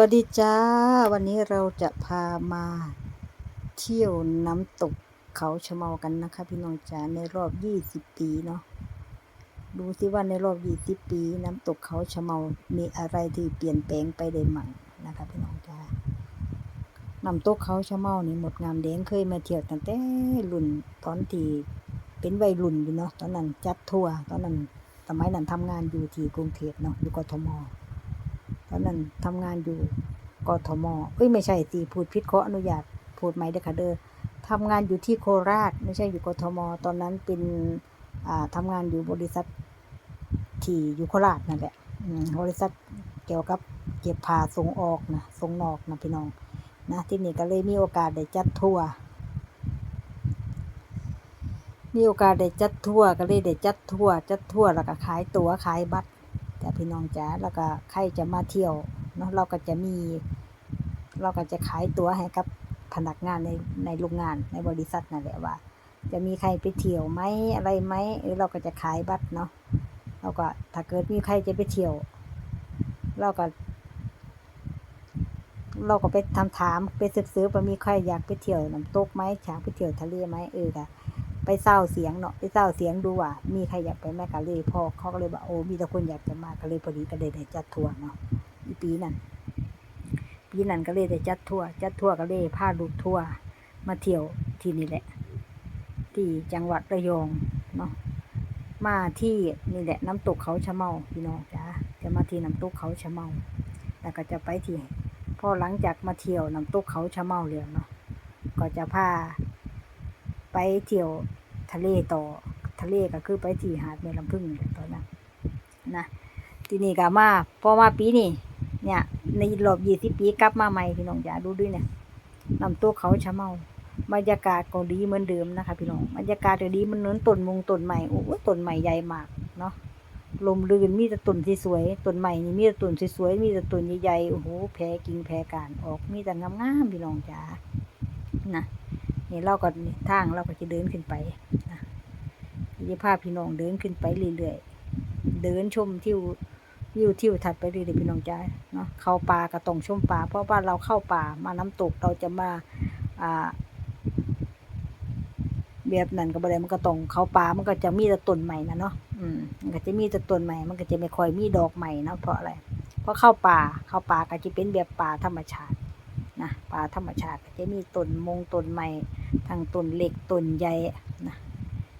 วัสดีจ้า วันนี้เราจะพามาเที่ยวน้ำตกเขาชะเมากันนะคะ พี่น้องจ๋าในรอบ20ปีเนาะดูสิว่าในรอบ20ปี น้ำตกเขาชะเมามีอะไรที่เปลี่ยนแปลงไปได้มั่งนะคะพี่น้องจ๋าน้ำตกเขาชะเมานี่หมดงามแดงเคยมาเที่ยวตั้งแต่รุ่นตอนที่เป็นวัยรุ่นอยู่เนาะตอนนั้นจัดทัวร์ตอนนั้นสมัยนั้นทำงานอยู่ที่กรุงเทพเนาะอยู่กทม ตอนนั้นทำงานอยู่กทมเอ้ยไม่ใช่ตีพูดพิษขออนุญาตพูดไหมเด้อค่ะเด้อทำงานอยู่ที่โคราช ไม่ใช่อยู่กทม ตอนนั้นเป็นอ่าทำงานอยู่บริษัทที่อยู่โคราชนั่นแหละบริษัทเกี่ยวกับเก็บผ้าส่งออกนะส่งนอกนะพี่น้องนะที่นี่ก็เลยมีโอกาสได้จัดทัวร์มีโอกาสได้จัดทัวร์ก็เลยได้จัดทัวร์จัดทัวร์แล้วก็ขายตั๋วขายบัตร จ้ะพี่น้องจ๋าแล้วก็ใครจะมาเที่ยวเนาะเราก็จะมี เราก็จะขายตั๋วให้กับพนักงานในในโรงงานในบริษัทนั่นแหละว่า จะมีใครไปเที่ยวไหมอะไรไหมเออเราก็จะขายบัตรเนาะเราก็ถ้าเกิดมีใครจะไปเที่ยว เราก็ เราก็ไปทำถามไปสืบซื้อว่ามีใครอยากไปเที่ยวน้ำตกไหมอยากไปเที่ยวทะเลไหมเออค่ะ ไปเศร้าเสียงเนาะไปเศร้าเสียงดูว่า มีใครอยากไปแม่กะเลยพ่อเขาก็เลยบอกโอ้มีแต่คนอยากจะมาก็เลยพอดีก็เลยได้จัดทัวร์เนาะอีปีนั้นปีนั้นก็เลยได้จัดทัวร์จัดทัวร์ก็เลยพาลูกทัวร์มาเที่ยวที่นี่แหละ ที่จังหวัดระยองเนาะมาที่นี่แหละน้ำตกเขาชะเมาพี่น้องจ้าจะมาที่น้ำตกเขาชะเมาแล้วก็จะไปที่พอหลังจากมาเที่ยวน้ำตกเขาชะเมาเรียเนาะก็จะพา ไปเที่ยวทะเลต่อทะเลก็คือไปที่หาดแม่ลำพึ่งตอนนั้นนะทีนี้ก็มาพอมาปีนี้เนี่ย ในรอบยี่สิบปีกลับมาใหม่พี่น้องอย่าดูด้วยเนี่ยนำตัวเขาชะเมาบรรยากาศก็ดีเหมือนเดิมนะคะ พี่น้องบรรยากาศก็ดีมันเหมือนต้นมงต้นใหม่โอ้โหต้นใหม่ใหญ่มากเนาะลมลื่นมีแต่ต้นสวยต้นใหม่นี่มีแต่ต้นสวยๆมีแต่ต้นใหญ่ๆโอ้โหแผ่กิ่งแผ่การออกมีแต่งามๆพี่น้องจ๋านะ นี่เราก็นี่ทางเราก็จะเดินขึ้นไปนะจะพาพี่น้องเดินขึ้นไปเรื่อยๆเดินชมทิววิวทิวทัดไปเรื่อยๆพี่น้องจ้าเนาะเข้าป่าก็ต้องชมป่าเพราะว่าเราเข้าป่ามาน้ำตกเราจะมาอ่าแบบนั้นก็บ่ได้มันก็ต้องเข้าป่ามันก็จะมีแต่ต้นใหม่นะเนาะอืมมันก็จะมีแต่ต้นใหม่มันก็จะไม่ค่อยมีดอกใหม่นะเพราะอะไรเพราะเข้าป่าเข้าป่าก็จะเป็นแบบป่าธรรมชาติ ป่าธรรมชาติจะมีต้นมงต้นไม้ทั้งต้นเล็กต้นใหญ่นะ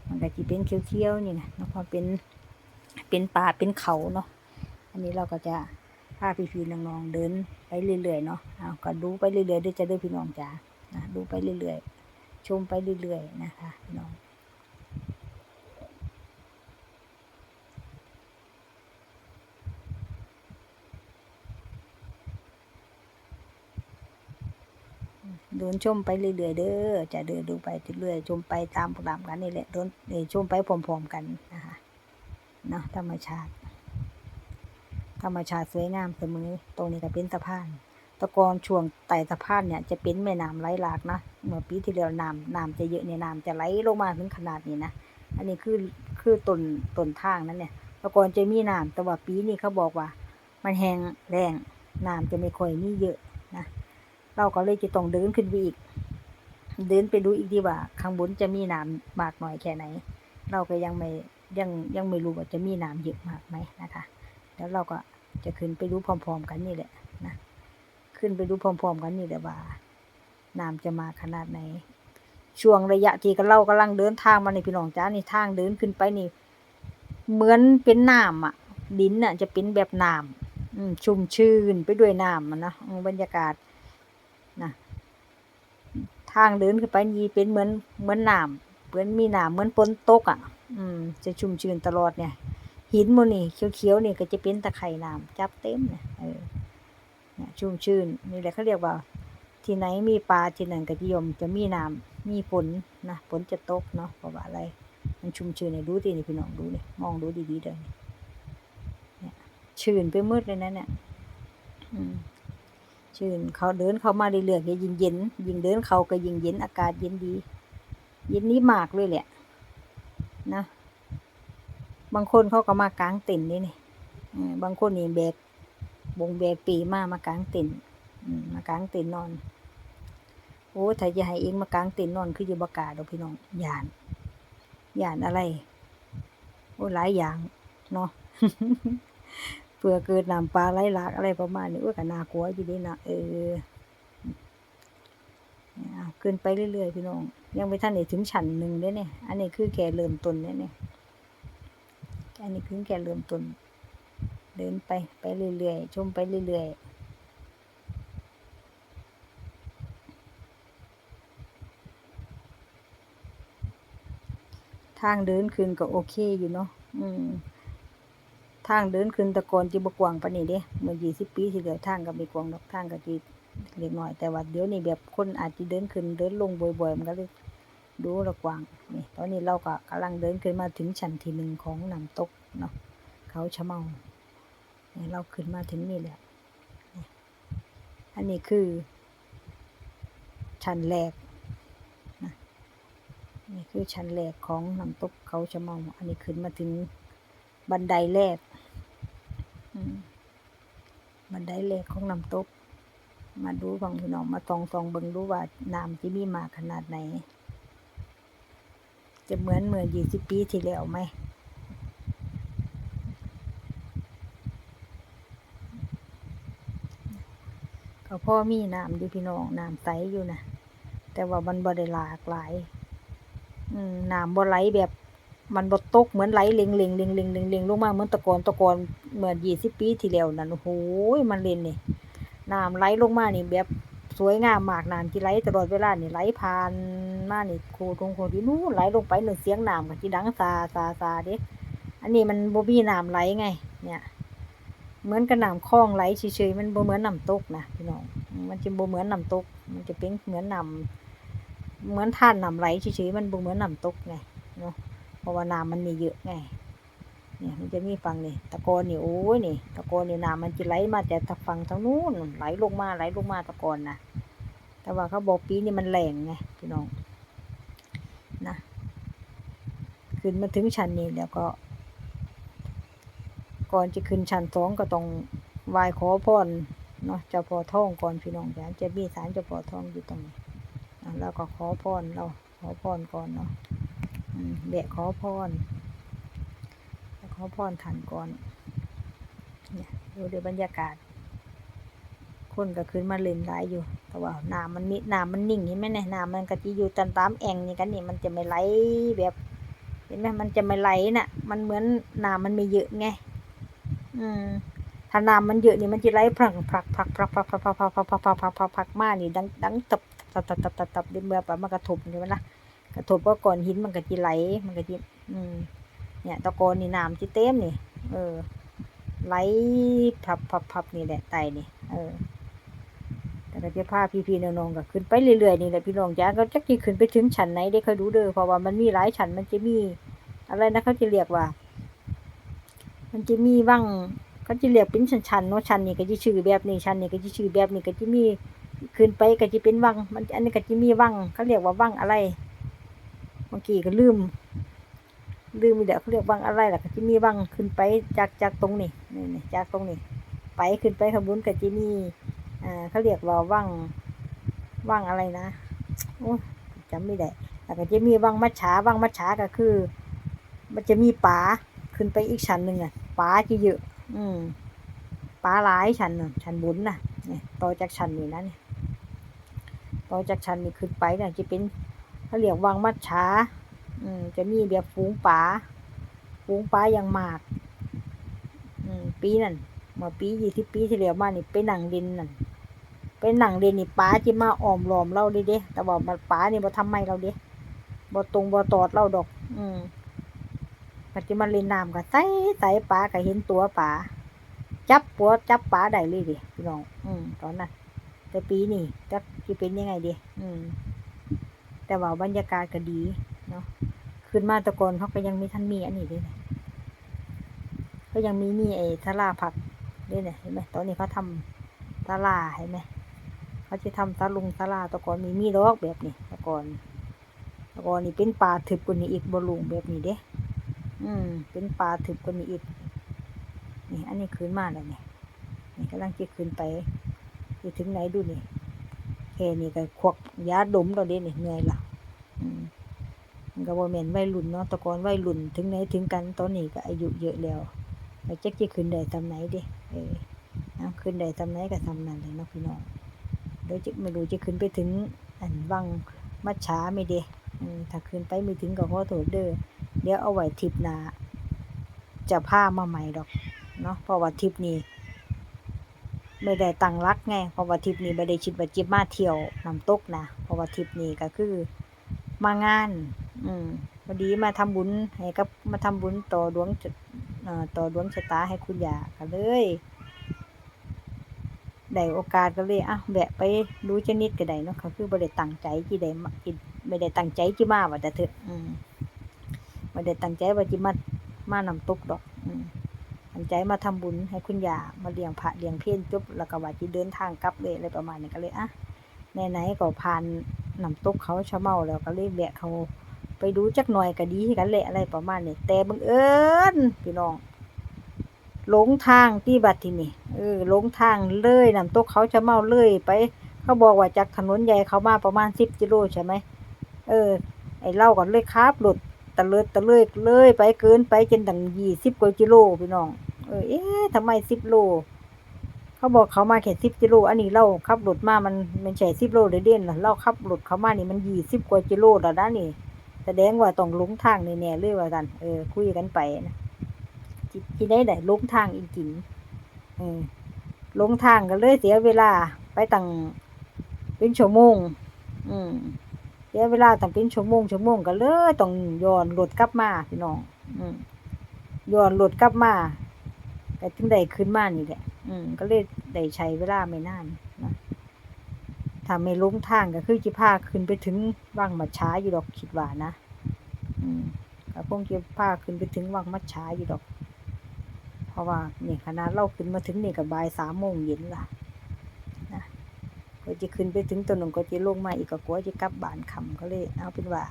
มันก็จะเป็นเขียวๆนี่นะเนาะพอเป็นเป็นป่าเป็นเขาเนาะอันนี้เราก็จะพาพี่ๆน้องๆเดินไปเรื่อยๆเนาะเอาก็ดูไปเรื่อยๆด้วยจะได้พี่น้องจ๋านะดูไปเรื่อยๆชมไปเรื่อยๆนะคะพี่น้อง เดนชมไปเรื่อยๆเด้อจะเดินดูไปเรื่อยๆชมไปตามตามกันนี่แหละเดินเอ่ชมไปพร้อมๆกันนะคะเนาะธรรมชาติ ธรรมชาติสวยงามเสมอตรงนี้ก็เป็นสะพานตะกอนช่วงไต่สะพานเนี่ยจะเป็นแม่น้ำไหลหลากนะเมื่อปีที่แล้วน้ำน้ำจะเยอะเนี่ยน้ำจะไหลลงมาถึงขนาดนี้นะอันนี้คือคือต้นต้นทางนั้นเนี่ยตะกอนจะมีน้ำแต่ว่าปีนี้เขาบอกว่า มันแห้งแรงน้ำจะไม่ค่อยมีเยอะ เราก็เลยจะต้องเดินขึ้นไปอีก เดินไปดูอีกดีว่า ข้างบนจะมีน้ำมากน้อยแค่ไหน เราก็ยังไม่ยังยังไม่รู้ว่าจะมีน้ำเยอะมากไหมนะคะ แล้วเราก็จะขึ้นไปดูพร้อม ๆ กันนี่แหละนะขึ้นไปดูพร้อม ๆ กันนี่แหละว่าน้ำจะมาขนาดไหน ช่วงระยะที่กันเรากำลังเดินทางมาในพี่น้องจ้านี่ทางเดินขึ้นไปนี่ เหมือนเป็นน้ำอะดินอะจะเป็นแบบน้ำชุ่มชื่นไปด้วยน้ำมันนะอืมบรรยากาศ ทางเดินขึ้นไปนี่เป็นเหมือนเหมือนน้ำเหมือนมีน้ำเหมือนฝนตกอะ อืม จะชุ่มชื้นตลอดเนี่ย หินโมนี่เขียวๆนี่ก็จะเป็นตะไคร่น้ำจับเต็มเนี่ยเออเนี่ยชุ่มชื้นนี่แหละเขาเรียกว่า ที่ไหนมีปลาที่นั่นก็นิยมจะมีน้ำมีฝนนะฝนจะตกเนาะเพราะว่าอะไร มันชุ่มชื้นเนี่ยดูดินี่พี่น้องดูเนี่ยมองดูดีๆเด้อเนี่ยชื้นไปมืดเลยนะเนี่ย อืม ชื่นเขาเดินเข้ามาเรื่อยๆยิ่งเย็นยิ่งเดินเขาก็ยิ่งเย็นอากาศเย็นดี เย็นนี้มากเลยแหละนะ บางคนเขาก็มากางเต็นท์นี่นี่บางคนนี่แบกวงแบกปีมามากลางเต็นท์มากลางเต็นท์นอน โอ้ถ้าจะให้เองมากลางเต็นท์นอนคืออยู่บกาดอกพี่น้องหย่านย่านอะไร โอ้หลายอย่างเนาะ พื่อเกิดน้ำปลาไหลหลากอะไรประมาณนี้โอ้ยก็น่ากลัวอยู่ดีนะเออขึ้นไปเรื่อยๆพี่น้อง ยังไม่ทันได้ถึงชั้นหนึ่งเด้เนี่ย อันนี้คือแค่เริ่มต้นเนี่ยเนี่ยอันนี้คือแค่เริ่มต้น เดินไปไปเรื่อยๆชมไปเรื่อยๆทางเดินขึ้นก็โอเคอยู่เนาะ อืม ทางเดินขึ้นตะกอนจิบกวางปานนี้เด้เมื่อยี่สิบปีที่แล้วทางก็ม่กวางดอกทางก็จีเล็กน้อยแต่ว่าเดี๋ยวนี้แบบคนอาจจะเดินขึ้นเดินลงบ่อยๆมันก็เลยดูละกวางนี่ตอนนี้เราก็กำลังเดินขึ้นมาถึงชั้นที่หนึ่งของน้ำตกเนาะเขาชะเมาเนี่ยเราขึ้นมาถึงนี่แหละอันนี้คือชั้นแรกนะนี่คือชั้นแรกของน้ำตกเขาชะเมา อันนี้ขึ้นมาถึงบันไดแรก บันไดแรกของน้ำตก มาดูฟังพี่น้องมาตองตองเบิ่งดูว่าน้ำที่มีมาขนาดไหน จะเหมือนเมื่อยี่สิบปีที่แล้วไหมก็พ่อมีน้ำอยู่พี่น้องน้ำใสอยู่นะแต่ว่ามันบ่ได้หลากหลายน้ำบ่ไหลแบบ มันบ่ตกเหมือนไหลเล็งเล็งเล็งเล็งเล็งเล็งลงมาเหมือนตะกอนตะกอนเหมื่อยี่สิบปีที่แล้วนั่นโอ้โหมันเล่นนี่น้ำไหลลงมานี่แบบสวยงามมากน้ำที่ไหลตลอดเวลานี่ไหลผ่านมานี่โคตรงโคที่นู้นไหลลงไปหนึ่งเสียงน้ำก็ที่ดังซาซาซาเด้อันนี้มันบ่มีน้ำไหลไง เนี่ย เหมือนกับน้ำคลองไหลเฉยๆมันบ่เหมือนน้ำตกนะพี่น้องมันจะบ่เหมือนน้ำตก มันจะเป็นเหมือนน้ำเหมือนท่านน้ำไหลเฉยๆมันบ่เหมือนน้ำตกไงเนาะ เพราะว่าน้ำมันมีเยอะไงเนี่ยมันจะมีฝั่งนี่ตะกอนนี่โอ้ยนี่ ตะกอนนี่น้ำมันจะไหลมาแต่ทางฝั่งทางนู้นไหลลงมาไหลลงมาตะกอนนะแต่ว่าเขาบอกปีนี่มันแรงไงพี่น้องนะขึ้นมาถึงชั้นนี้แล้วก็ ก่อนจะขึ้นชั้นสองก็ต้องไหว้ขอพรเนาะเจ้าพ่อทองก่อนพี่น้องจ้ะจะมีศาลเจ้าพ่อทองอยู่ตรงนี้อะแล้วก็ขอพรเราขอพรก่อนเนาะ แบะขอพรขอพรท่านก่อนเนี่ยดูเดี๋ยวบรรยากาศ คนก็ขึ้นมาเล่นหลายอยู่ แต่ว่าน้ำมันมีน้ำมันนิ่งเห็นไหมเนี่ยน้ำมันก็จะอยู่ตามตามแอ่งนี่กันนี่มันจะไม่ไหลแบบเห็นไหมมันจะไม่ไหลน่ะ มันเหมือนน้ำมันไม่เยอะไง อืมถ้าน้ำมันเยอะนี่มันจะไหลพรังพรักพรักพรักพรักพรักพรักพรักพรักพรักพรักพรักพรักผักมานี่ดังดังตับตับตับตับตับตับเดี๋ยวเมื่อปมันกระทบใช่ไหมล่ะ กระทบก็ก่อนหินมันก็จะไหล มันก็จะอืม เนี่ยตะกอนนี่น้ำที่เต็มนี่ เออ ไหลพับพับพับนี่แหละไตนี่ เออ แต่ก็จะพาพี่ๆน้องๆก็ขึ้นไปเรื่อยๆนี่แหละพี่น้องจ้าก็จักจะขึ้นไปถึงชั้นไหนได้เคยดูเด้อเพราะว่ามันมีหลายชั้นมันจะมี อะไรนะเขาจะเรียกว่า มันจะมีว่างเขาจะเรียกเป็นชั้นๆเนาะชั้นนี้ก็จะชื่อแบบนี้ชั้นนี้ก็จะชื่อแบบนี้ก็จะมีขึ้นไปก็จะเป็นวัง มันอันนี้ก็จะมีวังเขาเรียกว่าวังอะไร มื่อกี้ก็ลืม ลืมเดี๋ยวเขาเรียกวังอะไรล่ะก็จะมีวังขึ้นไปจากจากตรงนี้นี่นี่จากตรงนี้ ไปขึ้นไปขบวนก็จะมีอ่าเขาเรียกว่าวังวังอะไรนะโอ้จำไม่ได้แล้วก็จะมีวังมัจฉาวังมัจฉาก็คือ มันจะมีป่าขึ้นไปอีกชั้นหนึ่งอะป่าจะเยอะ อืมป่าหลายชั้นน่ะชั้นบุญน่ะเนี่ยต่อจากชั้นนี้นะเนี่ยต่อจากชั้นนี้ขึ้นไปเนี่ยจะเป็น เขาเรียกวังมัดฉาอืมจะมีแบบฝูงป่าฝูงป่าอย่างมากอืมปีนั้นเมื่อปียี่สิบปีที่แล้วมานี่ไปหนังดินนั่นไปหนังดินนี่ป่าจะมาอ้อมล้อมเราเด้เด้แต่ว่ามันป่านี่บ่ทำไม่เราเด้บ่ตรงบ่ตอดเราดอก อืมมันจะมาเล่นน้ำกับใส่ใส่ป่าก็เห็นตัวป่าจับปัวจับป่าได้เลยดิพี่น้อง อืมตอนนั้นแต่ปีนี้จะจะเป็นยังไงดีอืม แต่ว่าบรรยากาศก็ดีเนาะขึ้นมาตะกอนเขาก็ยังมีท่านมีอันนี้ด้วยนะก็ยังมีมีไอ้ทาราผักด้วยเนี่ยเห็นไหมตอนนี้เขาทำทาราเห็นไหมเขาจะทำทาลุงทาราตะกอนมีมีดอกแบบนี้ตะกอนตะกอนนี่เป็นป่าถึบกว่านี้อีกบลุงแบบนี้เด้อืม เป็นป่าถึบกว่านี้อีกนี่อันนี้ขึ้นมาแล้วเนี่ยนี่กำลังจะขึ้นไปจะถึงไหนดูนี่ แค่นี้ก็ควักยาดมเราเด้นี่เหนื่อยละมันก็บ่แม่นวัยรุ่นเนาะต่ก่อนวัยรุ่นถึงไหนถึงกันตอนนี้ก็อายุเยอะแล้วก็จักจะขึ้นได้ตำไหนด้เออเอาขึ้นได้ตำไหนก็ทำนั่นเลยเนาะพี่น้องเดี๋ยวจะไม่รู้จะขึ้นไปถึงอันวังมัจฉาไม่เด้ถ้าขึ้นไปไม่ถึงก็ขอโทษเด้อเดี๋ยวเอาไว้ทิปหน้าจะพามาใหม่ดอกเนาะเพราะว่าทิปนี้ ไม่ได้ตั้งรักไงเพราะว่าทริปนี้ไม่ได้คิดว่าจิมาเที่ยวน้ำตกนะเพราะว่าทริปนี้ก็คือมางาน อืมพอดีมาทำบุญให้กับมาทำบุญต่อดวงเอ่อต่อดวงชะตาให้คุณยาก็เลยได้โอกาสก็เลยอะแวะไปดูชนิดก็ได้เนาะก็คือบ่ได้ตั้งใจที่ได้ไม่ได้ตั้งใจที่มาว่าแต่เถอะอืมไม่ได้ตั้งใจว่าจิมามาน้ำตกดอก อืมตั้งใจมาทำบุญให้คุณยามาเลี้ยงพระเลี้ยงเพลจบแล้วก็ว่าจะเดินทางกลับเลยอะไรประมาณนี้ก็เลยอะไหนๆก็ผ่านน้ำตกเขาชะเมาแล้วก็เลยแวะเขาไปดูจักหน่อยก็ดีกันแหละอะไรประมาณนี้แต่บังเอิญพี่น้องหลงทางที่บัดที่นี่เออหลงทางเลยน้ำตกเขาชะเมาเลยไป เขาบอกว่าจากถนนใหญ่เขามาประมาณสิบกิโลใช่ไหมเออ ไอเล่าก่อนเลยครับหลุด ตะเลิดตะเลิดเลยไปเกินไปจนถึงยี่สิบกว่ากิโลพี่น้อง เออเอ๊ะทำไมสิบโล เขาบอกเขามาแค่สิบกิโล อันนี้เราขับรถมามันมันใช่สิบโลเลยเด่นล่ะเราขับรถเขามานี่มันยี่สิบกว่ากิโลแล้วนะนี่ แสดงว่าต้องลงทางแน่ๆเลยว่ากันเออคุยกันไปนะจิที่ได้ได้ลงทางอีกจริงเออลงทางกันเลยเสียเวลาไปตั้งเป็นชั่วโมง อืม สียเวลาตั้งเป็นชั่วโมงชั่วโมงก็เลยต้องย้อนรถกลับมาพี่น้อง อืมย้อนรถกลับมาก็ถึงได้ขึ้นมานี่แหละ อืม ก็เลยได้ใช้เวลาไม่นานนะถ้าไม่ลงทางก็คือจิพาขึ้นไปถึงวังมัดช้าอยู่ดอกคิดว่านะ อืมก็คงจะพาขึ้นไปถึงวังมัดช้าอยู่ดอก เพราะว่าเนี่ยขนาดเราขึ้นมาถึงนี่ก็บ่ายสามโมงเย็นละนะ ก็จะขึ้นไปถึงตัวหนึ่งก็จะลงมาอีกก็กลัวจะกลับบ้านคำก็เลย เอาเป็นว่า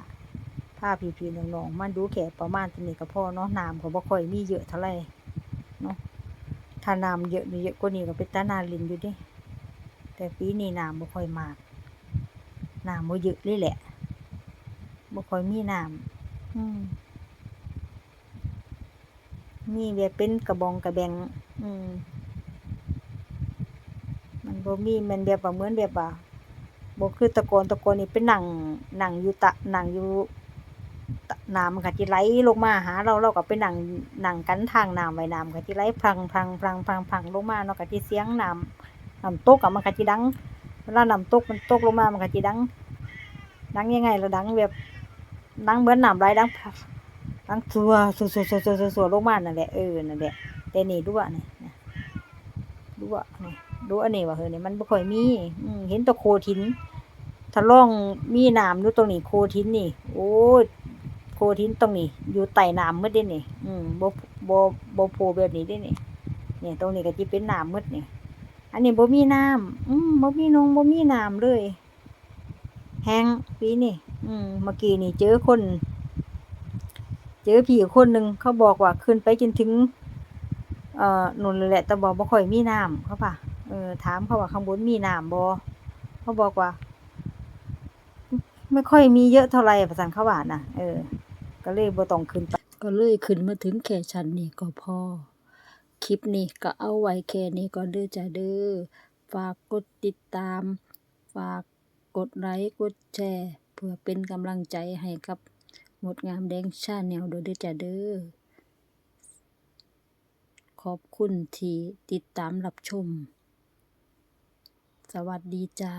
พาพี่ๆน้องๆมาดูแค่ประมาณตัวนี้ก็พอเนาะน้ำก็บ่ค่อยมีเยอะเท่าไหร่เนาะถ้าน้ำเยอะมีเยอะกว่านี้ก็เป็นตานาลินอยู่ดิแต่ปีนี้น้ำบ่ค่อยมากน้ำบ่เยอะเลยแหละบ่ค่อยมีน้ำอืมมีแบบเป็นกระบองกระแบง อืม บ่มีมันแบบว่าเหมือนแบบว่าบ่คือตะกอนตะกอนนี่เป็นหนังหนังอยู่ตะหนังอยู่น้ำมันก็จิไหลลงมาหา เราเราก็ไปนั่งนั่งกันทางน้ำไว้น้ำก็จิไหลพลังพลังพลังพลังพลังลงมาเนาะก็จิเสียงน้ำน้ำตกอะมันก็จิดังเวลาน้ำตกมันตกลงมามันก็จิดังดังยังไงล่ะดังแบบดังเหมือนน้ำไหลดังดังสัวสัวสัวสัวสัวสัวลงมานั่นแหละเออนั่นแหละแต่นี่ดูอะนี่นะดูอะนี่ ดูอันนี้ว่าเฮ้ยนี่มันบ่ค่อยมี อืมเห็นแตะโคทินถ้าล่องมีน้ำอยู่ตรงนี้โคทินนี่ โอ้ยโคทินตรงนี้ อยู่ใต้น้ำมืดเด้นี่ อืมบ่บ่บ่โผล่แบบนี้เด้นี่เนี่ยตรงนี้ก็จิเป็นน้ำมืดนี่อันนี้บ่มีน้ำอืมบ่มีนงบ่มีน้ำเลยแห้งปีนี้อืมเมื่อกี้นี่เจอคน เจอพี่คนหนึ่งเขาบอกว่าขึ้นไปจนถึง เอ่อนู่นเลยแหละแต่บอกบ่ค่อยมีน้ำเขาป่ะ เออถามเขาว่าข้างบนมีน้ำบ่เขาบอกว่า ไม่ค่อยมีเยอะเท่าไหร่ภาษาเขาว่าน่ะเออ ก็เลยบ่ต้องขึ้นไปก็เลยขึ้นมาถึงแค่ชั้นนี้ก็พอคลิปนี้ก็เอาไว้แค่นี้ก่อนเด้อจ้าเด้อฝากกดติดตาม ฝากกดไลค์กดแชร์เพื่อเป็นกำลังใจให้กับงดงามแดงชาแนลด้วยเด้อจ้าเด้อขอบคุณที่ติดตามรับชม สวัสดีจ้า